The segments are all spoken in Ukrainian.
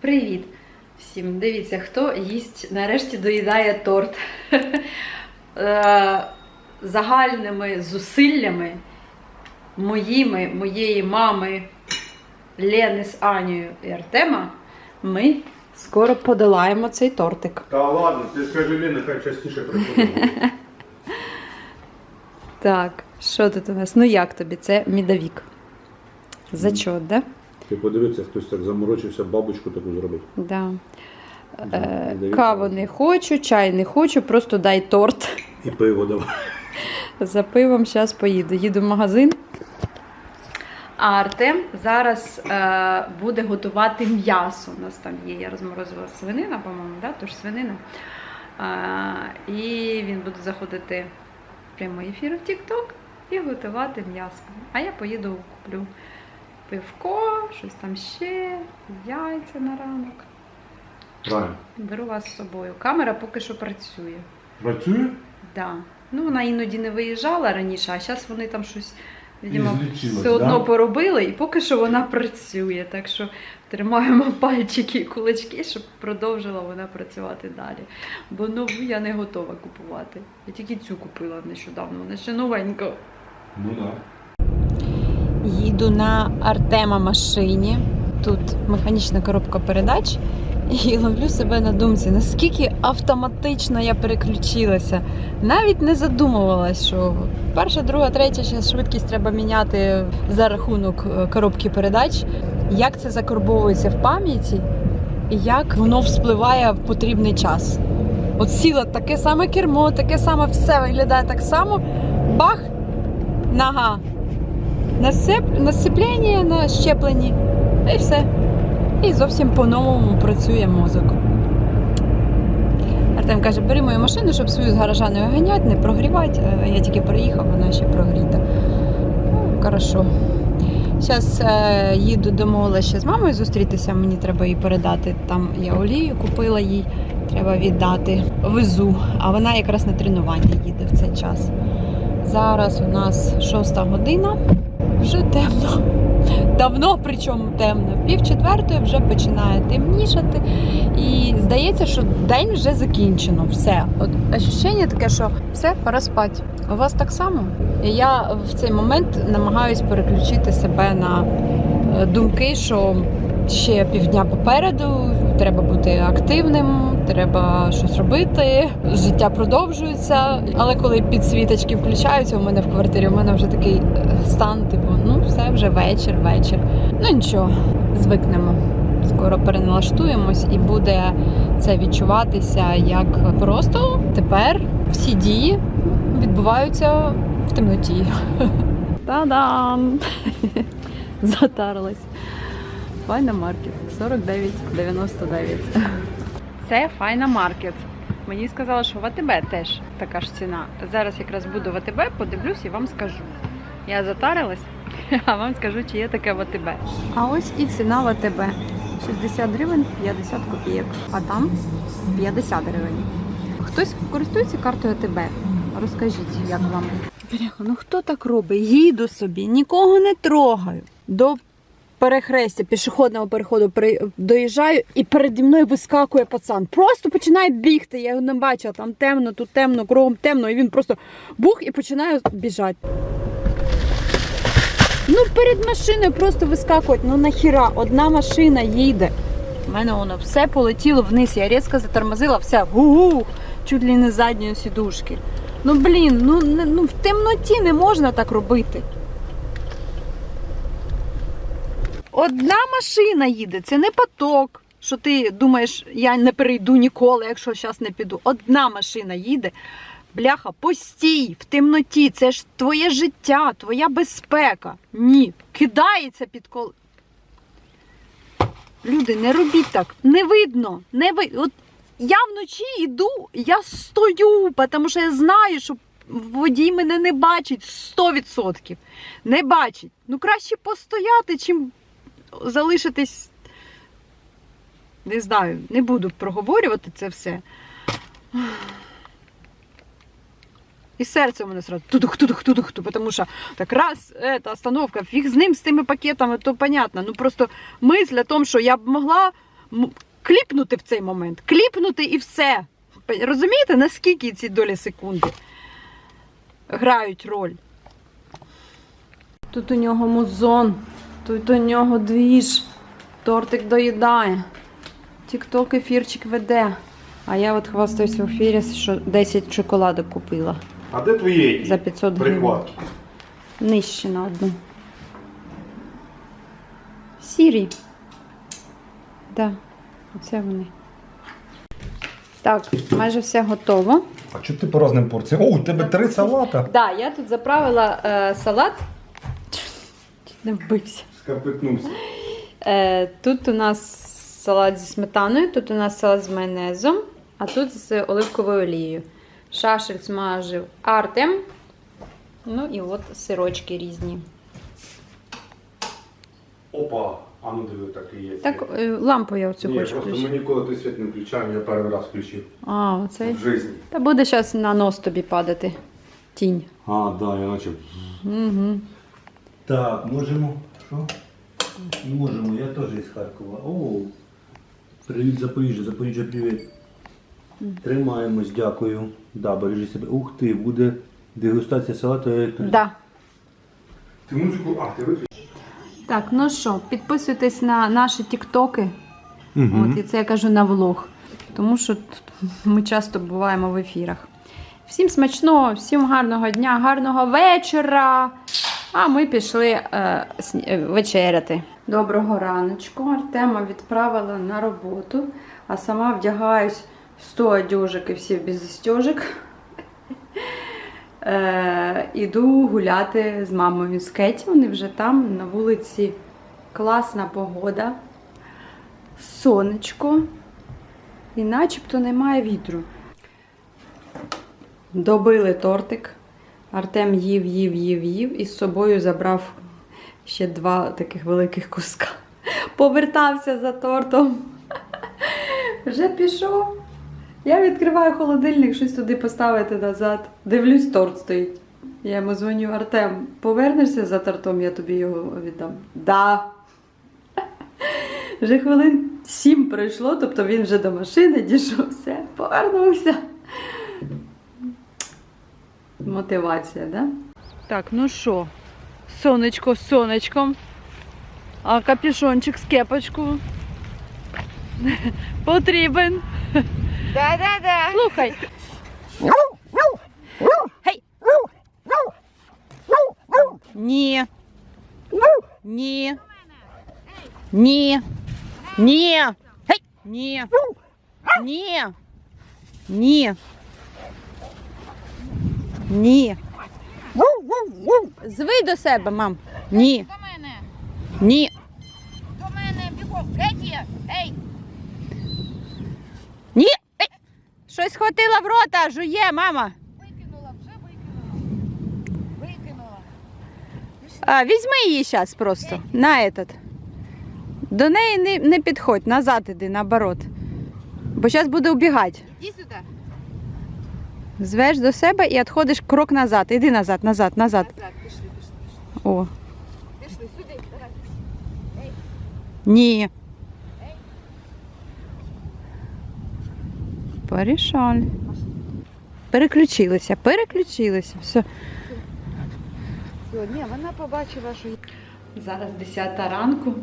Привіт всім! Дивіться, хто їсть, нарешті доїдає торт. Е, Загальними зусиллями моїми, моєї мами Лени з Анією і Артема ми скоро подолаємо цей тортик. Та ладно, ти скажи Лені, хай частіше приходить. Так, що тут у нас? Ну як тобі? Це мідовік. Зачот, да? Ти подивися, хтось так заморочився бабочку таку зробити. Да. Да, Е, каву не хочу, чай не хочу, просто дай торт. І пиво давай. За пивом зараз поїду. Їду в магазин. А Артем зараз е, буде готувати м'ясо. У нас там є, я розморозила свинина, по-моєму, да? тож свинина. Е, і він буде заходити в прямий ефір в TikTok і готувати м'ясо. А я поїду куплю пивко, щось там ще, яйця на ранок. Правильно. Беру вас з собою. Камера поки що працює. Працює? Да. Ну, вона іноді не виїжджала раніше, а зараз вони там щось, видимо, все одно да? поробили, і поки що вона працює. Так що тримаємо пальчики і кулачки, щоб продовжила вона працювати далі. Бо нову я не готова купувати. Я тільки цю купила нещодавно, вона ще новенька. Ну так. Їду на Артема машині. Тут механічна коробка передач. І ловлю себе на думці, наскільки автоматично я переключилася. Навіть не задумувалась, що перша, друга, третя ще швидкість треба міняти за рахунок е, коробки передач. Як це закарбовується в пам'яті, і як воно вспливає в потрібний час. От сіла таке саме кермо, таке саме все виглядає так само. Бах! Нога. Насип, насиплення на щепленні. І все. І зовсім по-новому працює мозок. Артем каже, бери мою машину, щоб свою з гаража не виганяти, не прогрівати. Е, Я тільки приїхав, вона ще прогріта. Ну, хорошо. Зараз е, їду домовилася ще з мамою зустрітися, мені треба їй передати. Там я олію купила їй, треба віддати. Везу, а вона якраз на тренування їде в цей час. Зараз у нас шоста година, вже темно. Давно причому темно. Пів четвертої вже починає темнішати. І здається, що день вже закінчено. Все. От ощущення таке, що все, пора спати. У вас так само? І я в цей момент намагаюсь переключити себе на е, думки, що ще півдня попереду, треба бути активним, треба щось робити. Життя продовжується. Але коли підсвіточки включаються у мене в квартирі, у мене вже такий е, стан, типу, ну все вже вечір, вечір. Ну нічого, звикнемо. Скоро переналаштуємось і буде це відчуватися як просто тепер всі дії відбуваються в темноті. Та-дам! Затарилась. Файна маркет 49,99. Це файна маркет. Мені сказали, що в АТБ теж така ж ціна. Зараз якраз буду в АТБ, подивлюсь і вам скажу. Я затарилась, а вам скажу, чи є таке в АТБ. А ось і ціна в АТБ. 60 гривень 50 копійок, а там 50 гривень. Хтось користується картою АТБ? Розкажіть, як вам? Бляха, ну хто так робить? Їду собі, нікого не трогаю. До перехрестя пішохідного переходу при- доїжджаю, і переді мною вискакує пацан. Просто починає бігти. Я його не бачила, там темно, тут темно, кругом темно, і він просто бух і починає біжати. Ну, перед машиною просто вискакують. Ну нахіра, одна машина їде. У мене воно все полетіло вниз. Я різко затормозила, все, гу-гу, чуть ли не задньої сідушки. Ну блін, ну, ну в темноті не можна так робити. Одна машина їде, це не поток. Що ти думаєш, я не перейду ніколи, якщо зараз не піду. Одна машина їде. Бляха, постій в темноті. Це ж твоє життя, твоя безпека. Ні, кидається під кол. Люди, не робіть так. Не видно. Не ви... От я вночі йду, я стою, тому що я знаю, що водій мене не бачить 100%. Не бачить. Ну краще постояти, чим залишитись. Не знаю, не буду проговорювати це все. І серце у мене сразу тудух, тудух, тудух, ту, тому що так раз, ета, остановка, фіг з ним, з тими пакетами, то понятно. Ну просто мисль о том, що я б могла кліпнути в цей момент. Кліпнути і все. Розумієте, наскільки ці долі секунди грають роль? Тут у нього музон, тут у нього двіж, тортик доїдає, тік-ток ефірчик веде. А я от хвастаюсь в ефірі, що 10 шоколадок купила А де твої за 500 гривень. Нижче на одну. Сірі. Да, оце вони. Так, майже все готово. А чого ти по разним порціям? О, у тебе три салата. Да, я тут заправила е, салат. Чуть не вбився. Скарпикнувся. Е, тут у нас салат зі сметаною, тут у нас салат з майонезом, а тут з оливковою олією. Шашель смажив Артем. Ну і от сирочки різні. Опа, а ну диви, так і є. Так, е, лампу я оцю Ні, хочу просто ми ніколи той світ не включаємо, я перший раз включив. А, оцей. В житті. Та буде зараз на нос тобі падати. Тінь. А, да, я наче. Угу. Так, можемо. Що? Можемо, я теж із Харкова. О, привіт, Запоріжжя, Запоріжжя, привіт. Тримаємось, дякую. Да, бережи себе. Ух ти, буде дегустація салату. як- Да. Ти музику, а, ти? Так, ну що, підписуйтесь на наші тіктоки. Мгм. От, і це я кажу на влог. Тому що ми часто буваємо в ефірах. Всім смачного, всім гарного дня, гарного вечора. А ми пішли е, е, вечеряти. Доброго раночку. Артема відправила на роботу, а сама вдягаюсь 100 одежок і всі без застежок. Е, іду гуляти з мамою з Кеті. Вони вже там на вулиці класна погода, сонечко, і начебто немає вітру. Добили тортик. Артем їв, їв, їв, їв і з собою забрав ще два таких великих куска. Повертався за тортом. Вже пішов. Я відкриваю холодильник, щось туди поставити назад. Дивлюсь, торт стоїть. Я йому дзвоню, Артем, повернешся за тортом, я тобі його віддам. Да. Вже хвилин сім пройшло, тобто він вже до машини дійшов, все, повернувся. Мотивація, да? Так, ну що, сонечко з сонечком, а капюшончик з кепочку потрібен. Да-да-да. Слухай. Гей. Ні. Ні. Ні. Ні. Гей. Ні. Ні. Ні. Ні. Звий до себе, мам. Ні. До мене. Ні. До мене бігом. Кеті. Ей. Ні. Ей. Щось схватила в рота, жує, мама. Викинула, вже викинула. Викинула. А, візьми її зараз просто на этот. До неї не, не підходь, назад іди, наоборот. Бо зараз буде убігати. Іди сюди. Звеш до себе і відходиш крок назад. Іди назад, назад, назад. Назад. Пішли, пішли, пішли. О, Пішли сюди. Давай. ні. Порішали. Переключилися, переключилися. Все, ні, вона побачила, що Зараз 10 ранку.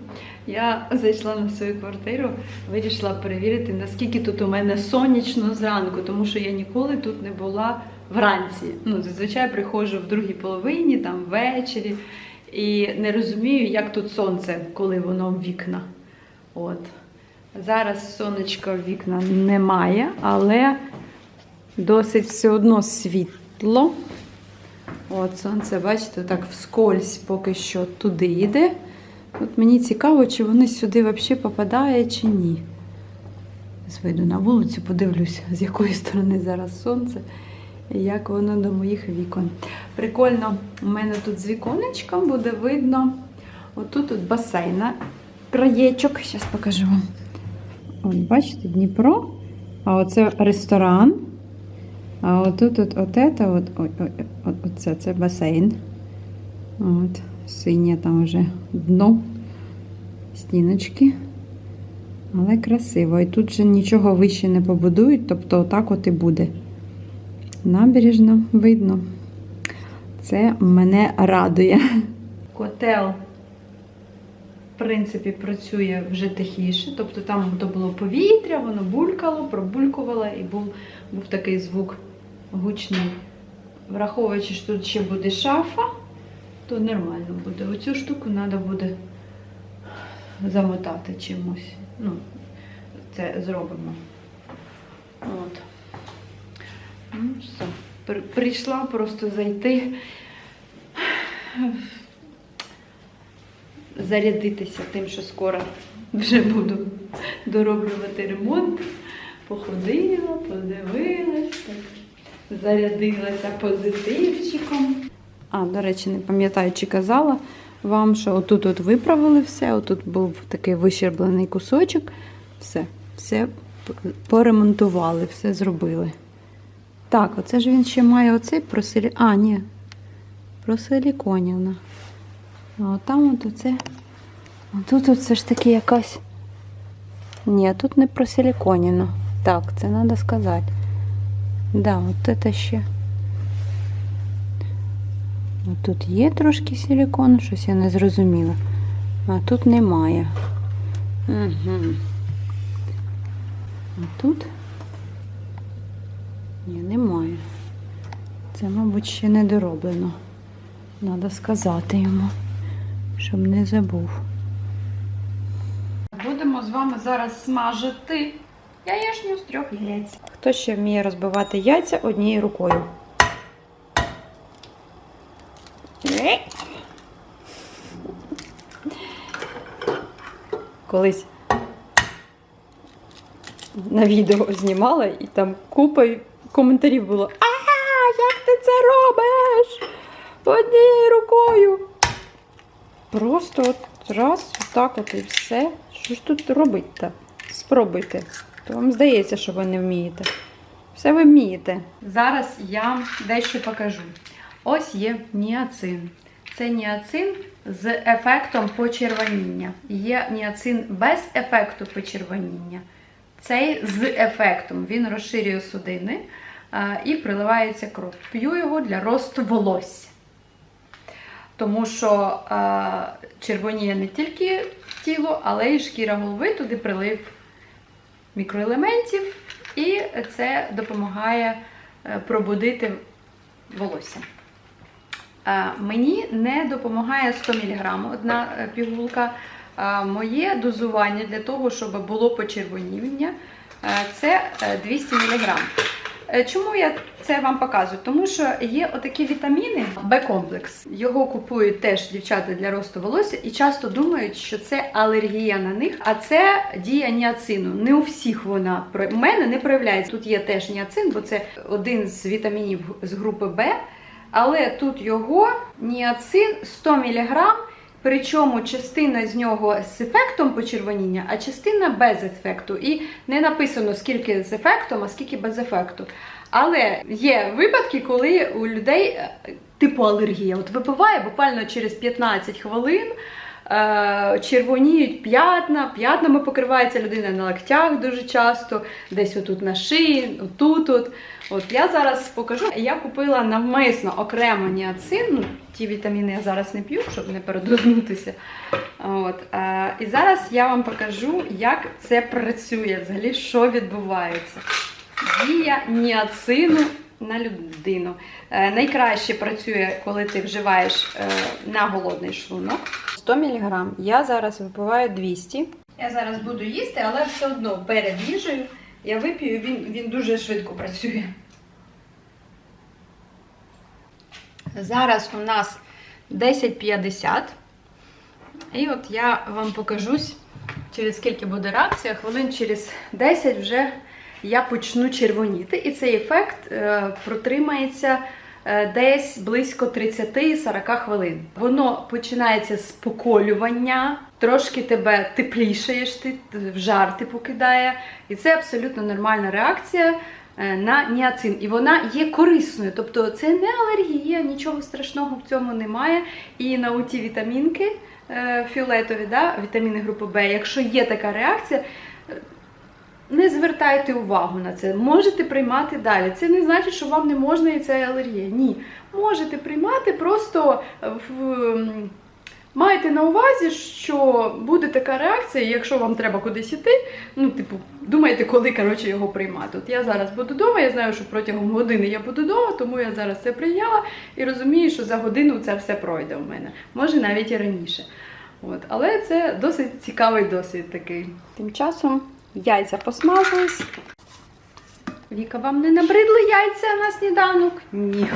Я зайшла на свою квартиру, вирішила перевірити, наскільки тут у мене сонячно зранку, тому що я ніколи тут не була вранці. Ну, зазвичай приходжу в другій половині, там ввечері, і не розумію, як тут сонце, коли воно в вікна. От. Зараз сонечка в вікна немає, але досить все одно світло. От сонце, бачите, так вскользь поки що туди йде. От мені цікаво, чи вони сюди взагалі попадає чи ні. Вийду на вулицю, подивлюся, з якої сторони зараз сонце і як воно до моїх вікон. Прикольно, у мене тут з віконечком буде видно. Отут от басейн, краєчок. Зараз покажу вам. От, бачите, Дніпро. А оце ресторан. А отут от, от, это, от, ой, от, оце, це басейн. От, синє там вже дно, стіночки. Але красиво. І тут же нічого вище не побудують, тобто отак от і буде. Набережно видно. Це мене радує. Котел, в принципі, працює вже тихіше. Тобто там то було повітря, воно булькало, пробулькувало і був, був такий звук гучний. Враховуючи, що тут ще буде шафа, то нормально буде. Оцю штуку треба буде замотати чимось. Ну, це зробимо. От. Ну, все. Прийшла просто зайти, зарядитися тим, що скоро вже буду дороблювати ремонт. Походила, подивилась, так, зарядилася позитивчиком. А, до речі, не пам'ятаю, чи казала вам, що отут от виправили все, отут був такий вищерблений кусочок. Все, все поремонтували, все зробили. Так, оце ж він ще має оцей просилі... А, ні. Просиліконівна. А там от оце. Тут все ж таки якась. Ні, тут не просиліконівна. Так, це треба сказати. Да, от це ще. От Тут є трошки силікону, щось я не зрозуміла. А тут немає. Угу. А тут ні, немає. Це, мабуть, ще не дороблено. Треба сказати йому, щоб не забув. Будемо з вами зараз смажити яєчню з трьох яєць. Хто ще вміє розбивати яйця однією рукою? Колись на відео знімала, і там купа коментарів було. А, як ти це робиш? Однією рукою. Просто от раз, отак от і все. Що ж тут робити-то? Спробуйте. То вам здається, що ви не вмієте. Все ви вмієте. Зараз я дещо покажу. Ось є ніацин. Це ніацин з ефектом почервоніння. Є ніацин без ефекту почервоніння. Цей з ефектом. Він розширює судини і приливається кров. П'ю його для росту волосся. Тому що червоніє не тільки тіло, але й шкіра голови, туди прилив мікроелементів, і це допомагає е, пробудити волосся. Е, Мені не допомагає 100 мг одна е, пігулка. Моє дозування для того, щоб було почервоніння, це е, 200 мг. Чому я це вам показую? Тому що є отакі вітаміни, Б-комплекс. Його купують теж дівчата для росту волосся і часто думають, що це алергія на них, а це дія ніацину. Не у всіх вона про- мене не проявляється. Тут є теж ніацин, бо це один з вітамінів з групи Б. Але тут його ніацин 100 мг, причому частина з нього з ефектом почервоніння, а частина без ефекту. І не написано, скільки з ефектом, а скільки без ефекту. Але є випадки, коли у людей е, типу алергія. От випиває буквально через 15 хвилин. е, Червоніють п'ятна, п'ятнами покривається людина на локтях дуже часто, десь отут на шиї, отут. От. От я зараз покажу. Я купила навмисно окремо ніацин. Ну, ті вітаміни я зараз не п'ю, щоб не передознутися. От, е, і зараз я вам покажу, як це працює, взагалі, що відбувається. Дія ніацину на людину. Е, найкраще працює, коли ти вживаєш е, на голодний шлунок. 100 мг. Я зараз випиваю 200. Я зараз буду їсти, але все одно перед їжею я вип'ю, він, він дуже швидко працює. Зараз у нас 10.50. І от я вам покажусь, через скільки буде реакція. Хвилин через 10 вже я почну червоніти. І цей ефект е, протримається е, десь близько 30-40 хвилин. Воно починається з поколювання, трошки тебе теплішаєш, ти в жар ти покидає. І це абсолютно нормальна реакція е, на ніацин. І вона є корисною. Тобто це не алергія, нічого страшного в цьому немає. І на оті вітамінки е, фіолетові, да, вітаміни групи Б, якщо є така реакція, не звертайте увагу на це. Можете приймати далі. Це не значить, що вам не можна і це алергія. Ні. Можете приймати, просто в, майте на увазі, що буде така реакція, якщо вам треба кудись іти, ну, типу, думайте, коли коротше, його приймати. От я зараз буду вдома, я знаю, що протягом години я буду вдома, тому я зараз це прийняла і розумію, що за годину це все пройде у мене. Може навіть і раніше. От, але це досить цікавий досвід такий. Тим часом яйця посмажились. Віка, вам не набридли яйця на сніданок? Ні.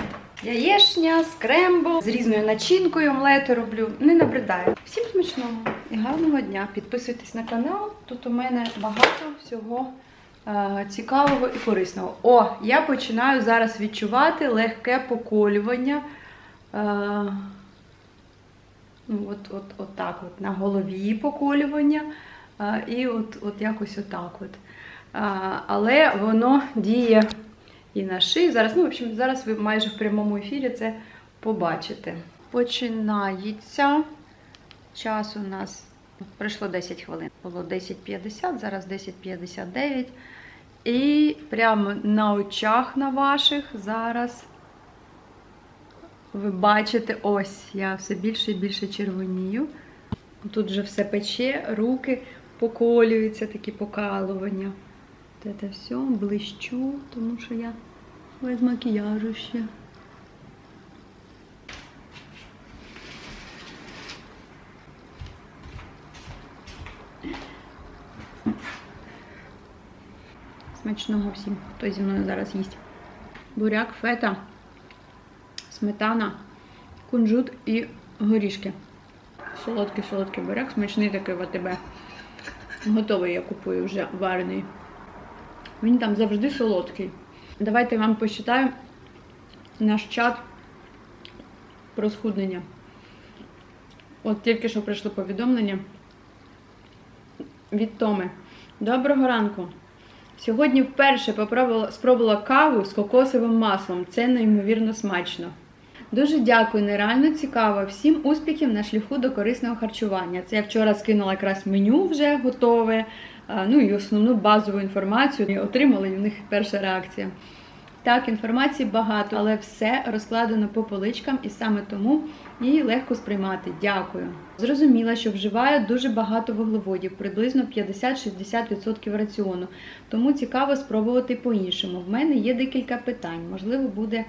Яєшня, скрембл з різною начинкою, омлети роблю. Не набридає. Всім смачного і гарного дня. Підписуйтесь на канал. Тут у мене багато всього е, цікавого і корисного. О, я починаю зараз відчувати легке поколювання. Е, ну, от, от, от так от на голові поколювання. І от, от якось отак. От. Але воно діє і на шиї. Зараз, ну, в общем, зараз ви майже в прямому ефірі це побачите. Починається. Час у нас пройшло 10 хвилин. Було 10.50, зараз 10.59. І прямо на очах на ваших зараз ви бачите, ось я все більше і більше червонію. Тут вже все пече, руки поколюються, такі покалування. От Це все блищу, тому що я без макіяжу ще. Смачного всім, хто зі мною зараз їсть. Буряк, фета, сметана, кунжут і горішки. Солодкий солодкий буряк, смачний такий в АТБ. Готовий я купую вже варений. Він там завжди солодкий. Давайте я вам посчитаю наш чат про схуднення. От тільки що прийшло повідомлення від Томи. Доброго ранку! Сьогодні вперше спробувала каву з кокосовим маслом. Це неймовірно смачно. Дуже дякую, нереально цікаво. Всім успіхів на шляху до корисного харчування. Це я вчора скинула якраз меню вже готове, ну і основну базову інформацію. І отримала і в них перша реакція. Так, інформації багато, але все розкладено по поличкам, і саме тому її легко сприймати. Дякую. Зрозуміла, що вживаю дуже багато вуглеводів, приблизно 50-60% раціону. Тому цікаво спробувати по-іншому. В мене є декілька питань. Можливо, буде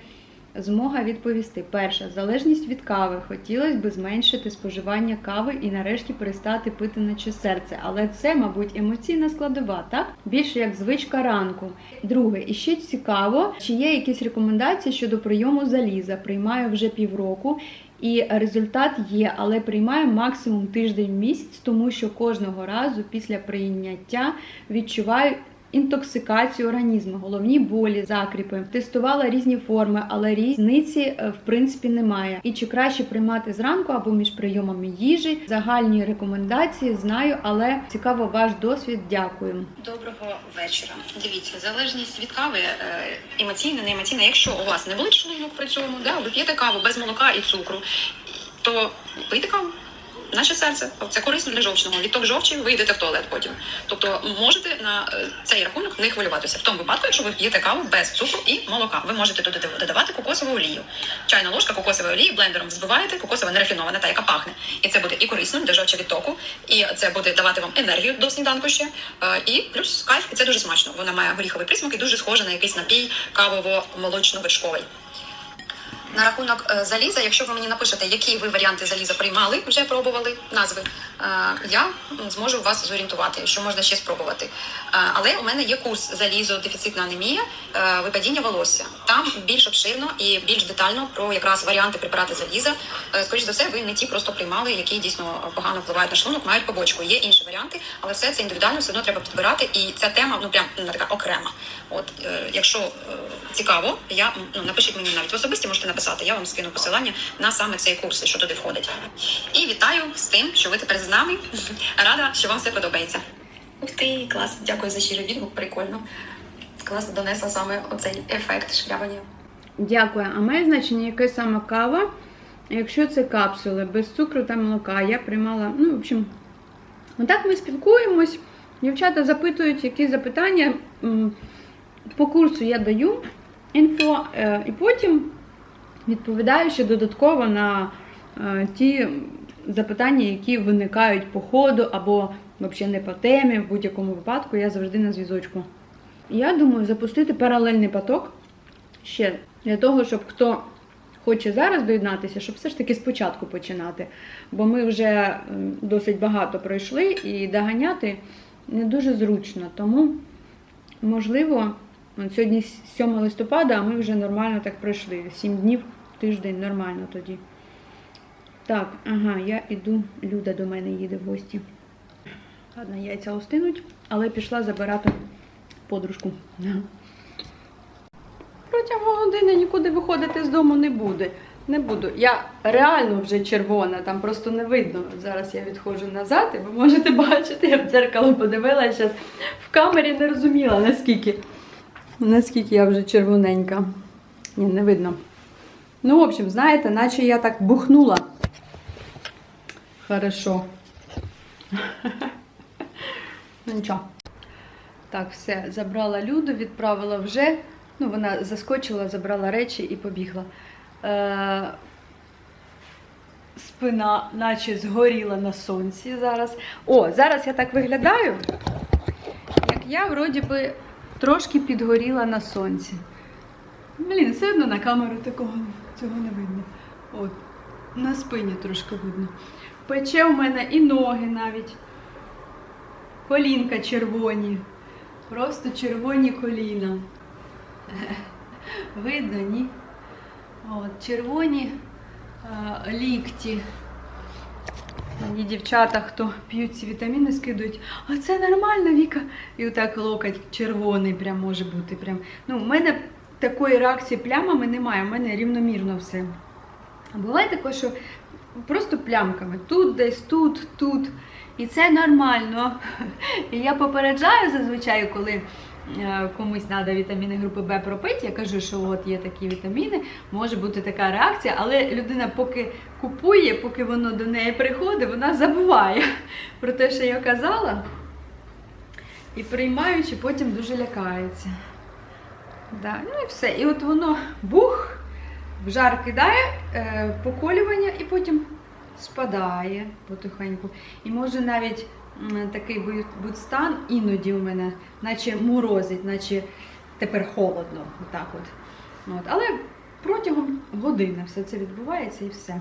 змога відповісти. Перша залежність від кави. Хотілося б зменшити споживання кави і нарешті перестати пити наче серце. Але це, мабуть, емоційна складова, так? Більше як звичка ранку. Друге, і ще цікаво, чи є якісь рекомендації щодо прийому заліза. Приймаю вже півроку. І результат є, але приймаю максимум тиждень місяць, тому що кожного разу після прийняття відчуваю інтоксикацію організму, головні болі, закріпи. Тестувала різні форми, але різниці е, в принципі немає. І чи краще приймати зранку або між прийомами їжі? Загальні рекомендації знаю, але цікаво ваш досвід. Дякую. Доброго вечора. Дивіться, залежність від кави е, емоційна, не емоційна. Якщо у вас не болить при цьому, да, ви п'єте каву без молока і цукру, то пийте каву. Наше серце це корисно для жовчного. Відток жовчі ви йдете в туалет потім. Тобто можете на е, цей рахунок не хвилюватися. В тому випадку, якщо ви п'єте каву без цукру і молока, ви можете туди додавати кокосову олію. Чайна ложка кокосової олії блендером збиваєте, кокосова нерафінована, та яка пахне. І це буде і корисно для жовчовідтоку, і це буде давати вам енергію до сніданку ще. Е, І плюс кайф, і це дуже смачно. Вона має горіховий присмак і дуже схожа на якийсь напій кавово-молочно-вершковий. На рахунок е, заліза, якщо ви мені напишете, які ви варіанти заліза приймали, вже пробували назви, е, я зможу вас зорієнтувати, що можна ще спробувати. Е, але у мене є курс залізо, дефіцитна анемія, випадіння волосся. Там більш обширно і більш детально про якраз варіанти препарати заліза. Е, Скоріше за все, ви не ті просто приймали, які дійсно погано впливають на шлунок, мають побочку. Є інші варіанти, але все це індивідуально все одно треба підбирати. І ця тема ну прям ну, така окрема. От е, якщо е, цікаво, я ну напишіть мені навіть в особисті, можете написати. Я вам скину посилання на саме цей курс, що туди входить. І вітаю з тим, що ви тепер з нами. Рада, що вам все подобається. Ух ти, клас! Дякую за щирий відгук. Прикольно. Класно донесла саме оцей ефект шкрябання. Дякую. А має значення яке саме кава? Якщо це капсули без цукру та молока, я приймала, ну, в общем, отак ми спілкуємось. Дівчата запитують, які запитання. По курсу я даю інфо, е, і потім відповідаю ще додатково на е, ті запитання, які виникають по ходу або взагалі не по темі. В будь-якому випадку я завжди на зв'язочку. Я думаю запустити паралельний поток ще для того, щоб хто хоче зараз доєднатися, щоб все ж таки спочатку починати. Бо ми вже досить багато пройшли і доганяти не дуже зручно. Тому, можливо, сьогодні 7 листопада, а ми вже нормально так пройшли. 7 днів, тиждень нормально тоді. Так, ага, я іду, Люда до мене їде в гості. Ладно, яйця остинуть, але пішла забирати подружку. Протягом години нікуди виходити з дому не буде. Не буду. Я реально вже червона, там просто не видно. Зараз я відходжу назад, і ви можете бачити, я в дзеркало подивилася в камері не розуміла, наскільки, наскільки я вже червоненька. Ні, не видно. Ну, в общем, знаєте, наче я так бухнула. Хорошо. Ну нічого. Так, все, забрала Люду, відправила вже. Ну, вона заскочила, забрала речі і побігла. Е, спина, наче згоріла на сонці зараз. О, зараз я так виглядаю, як я вроді би трошки підгоріла на сонці. Блін, все одно на камеру такого цього не видно. От, на спині трошки видно. Пече у мене і ноги навіть. Колінка червоні. Просто червоні коліна. Видно, ні? От, червоні а, лікті. Мені дівчата, хто п'ють ці вітаміни, скидують, а це нормально, Віка. І отак локоть червоний прям може бути. Прям. Ну, у мене такої реакції плямами немає, у мене рівномірно все. А буває таке, що просто плямками. Тут десь, тут, тут. І це нормально. І я попереджаю зазвичай, коли е, комусь треба вітаміни групи Б пропити, я кажу, що от є такі вітаміни, може бути така реакція, але людина поки купує, поки воно до неї приходить, вона забуває про те, що я казала. І приймаючи, потім дуже лякається. Да. Ну і все. І от воно бух, в жар кидає, е, поколювання і потім спадає потихеньку. І може навіть такий будь стан іноді у мене, наче морозить, наче тепер холодно. Отак от. От. Але протягом години все це відбувається і все.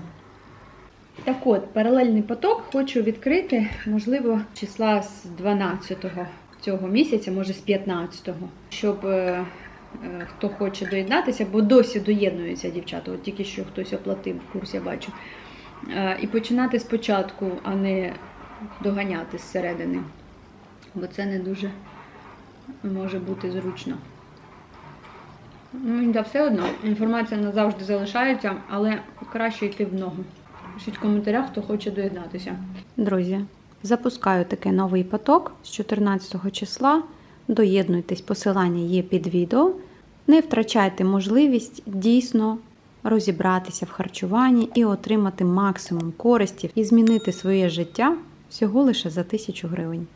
Так от, паралельний поток хочу відкрити, можливо, числа з 12-го цього місяця, може з 15-го, щоб е, е, хто хоче доєднатися, бо досі доєднуються дівчата. От тільки що хтось оплатив курс, я бачу. Е, І починати спочатку, а не доганяти зсередини. Бо це не дуже може бути зручно. Ну, да, все одно, інформація назавжди залишається, але краще йти в ногу. Пишіть в коментарях, хто хоче доєднатися. Друзі, запускаю такий новий поток з 14 числа. Доєднуйтесь, посилання є під відео. Не втрачайте можливість дійсно розібратися в харчуванні і отримати максимум користі і змінити своє життя всього лише за 1000 гривень.